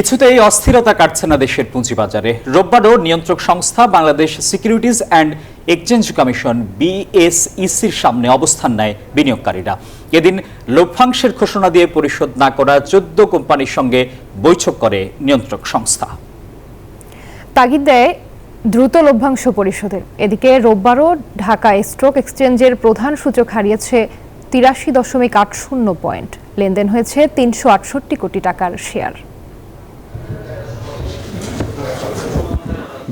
কিছুতেই অস্থিরতা কাটছে না দেশের পুঁজিবাজারে। রোববারও নিয়ন্ত্রক সংস্থা Bangladesh securities and exchange commission, বিএসইসির সামনে অবস্থান নেয় বিনিয়োগকারীরা। এদিন লভ্যাংশের ঘোষণা দিয়ে পরিশোধ না করা চোদ্দ কোম্পানির সঙ্গে বৈঠক করে নিয়ন্ত্রক সংস্থা। তাগিদ দেয় দ্রুত লভ্যাংশ পরিশোধের। এদিকে রোববারও ঢাকা স্টক এক্সচেঞ্জের প্রধান সূচক হারিয়েছে তিরাশি দশমিক আট শূন্য পয়েন্ট। লেনদেন হয়েছে তিনশো আটষট্টি কোটি টাকার শেয়ার।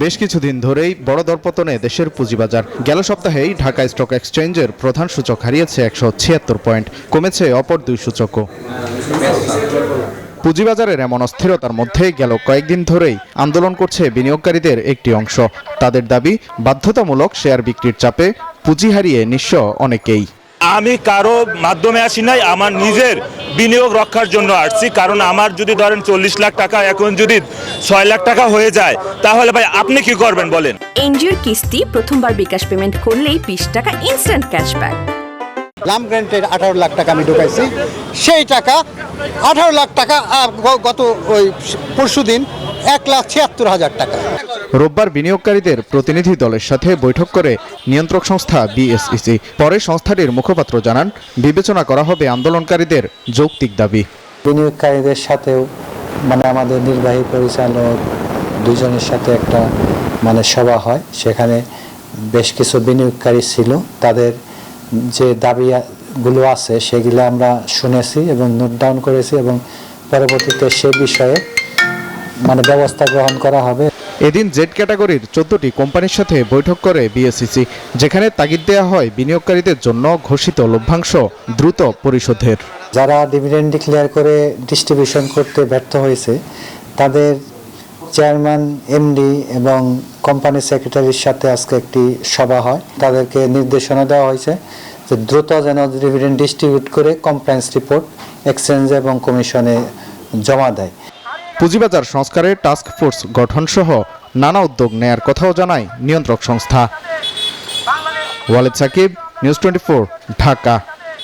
বেশ কিছুদিন ধরেই বড় দরপতনে দেশের পুঁজিবাজার। গেল সপ্তাহেই ঢাকা স্টক এক্সচেঞ্জের প্রধান সূচক হারিয়েছে একশো ছিয়াত্তর পয়েন্ট, কমেছে অপর দুই সূচকও। পুঁজিবাজারের এমন অস্থিরতার মধ্যে গেল কয়েকদিন ধরেই আন্দোলন করছে বিনিয়োগকারীদের একটি অংশ। তাদের দাবি, বাধ্যতামূলক শেয়ার বিক্রির চাপে পুঁজি হারিয়ে নিঃস্ব অনেকেই। আমি কারও মাধ্যমে আসি নাই, আমার নিজের বিনিয়োগ রক্ষার জন্য আসছি। কারণ আমার যদি ধরেন চল্লিশ লাখ টাকা এখন যদি ছয় লাখ টাকা হয়ে যায় তাহলে ভাই আপনি কি করবেন বলেন? এনজিওর কিস্তি প্রথমবার বিকাশ পেমেন্ট করলেই বিশ টাকা ইনস্ট্যান্ট ক্যাশব্যাক লাম গ্রান্টের আঠারো লাখ টাকা আমি ঢুকাইছি। সেই টাকা আঠারো লাখ টাকা গত ওই পরশু দিন এক লাখ ছিয়াত্তর হাজার টাকা। রোববার বিনিয়োগকারীদের প্রতিনিধি দলের সাথে বৈঠক করে নিয়ন্ত্রক সংস্থা বিএসইসি। পরে সংস্থাটির মুখপাত্র জানান বিবেচনা করা হবে আন্দোলনকারীদের যৌক্তিক দাবি। বিনিয়োগকারীদের সাথেও মানে আমাদের নির্বাহী পরিচালক দুজনের সাথে একটা মানে সভা হয় সেখানে বেশ কিছু বিনিয়োগকারী ছিল। তাদের যে দাবিগুলো আছে সেগুলো আমরা শুনেছি এবং নোট ডাউন করেছি এবং পরবর্তীতে সে বিষয়ে মানে ব্যবস্থা গ্রহণ করা হবে। এদিন জেড ক্যাটাগরির চোদ্দটি কোম্পানির সাথে বৈঠক করে বিএসইসি যেখানে তাগিদ দেওয়া হয় বিনিয়োগকারীদের জন্য ঘোষিত লভ্যাংশ দ্রুত পরিশোধের। যারা ডিভিডেন্ড ডিক্লেয়ার করে ডিস্ট্রিবিউশন করতে ব্যর্থ হয়েছে তাদের চেয়ারম্যান এমডি এবং কোম্পানি সেক্রেটারির সাথে আজকে একটি সভা হয়। তাদেরকে নির্দেশনা দেওয়া হয়েছে যে দ্রুত যেন ডিভিডেন্ড ডিস্ট্রিবিউট করে কমপ্লায়েন্স রিপোর্ট এক্সচেঞ্জ এবং কমিশনে জমা দেয়। পুঁজিবাজার সংস্কারে টাস্ক ফোর্স গঠন সহ নানা উদ্যোগ নেয়ার কথাও জানায় নিয়ন্ত্রক সংস্থা। Waled Sakib, news twenty Dhaka.